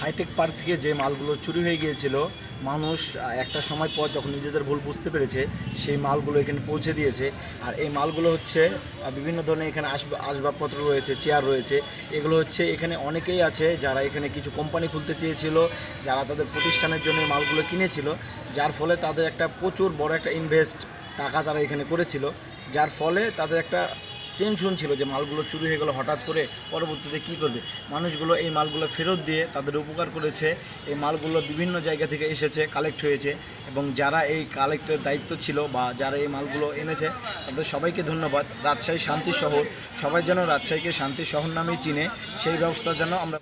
Hi tech park থেকে যে মালগুলো চুরি হয়ে গিয়েছিল, মানুষ একটা সময় পর যখন নিজেদের ভুল বুঝতে পেরেছে, সেই মালগুলো এখানে পৌঁছে দিয়েছে। আর এই মালগুলো হচ্ছে বিভিন্ন ধরনের এখানে আসব, আসবাবপত্র রয়েছে, চেয়ার রয়েছে। এগুলো হচ্ছে এখানে অনেকেই আছে যারা এখানে কিছু কোম্পানি খুলতে চেয়েছিল, যারা তাদের প্রতিষ্ঠানের জন্য মালগুলো কিনেছিল, যার ফলে তাদের একটা প্রচুর বড় একটা ইনভেস্ট টাকা তারা এখানে করেছিল। যার ফলে তাদের একটা টেনশন ছিল যে মালগুলো চুরি হয়ে গেলো, হঠাৎ করে পরবর্তীতে কি করবে? মানুষগুলো এই মালগুলো ফেরত দিয়ে তাদের উপকার করেছে। এই মালগুলো বিভিন্ন জায়গা থেকে এসেছে কালেক্ট হয়েছে এবং যারা এই কালেক্টের দায়িত্ব ছিল বা যারা এই মালগুলো এনেছে, তাদের সবাইকে ধন্যবাদ। রাজশাহী শান্তি শহর, সবাই যেন রাজশাহীকে শান্তি শহর নামেই চিনে, সেই ব্যবস্থা যেন আমরা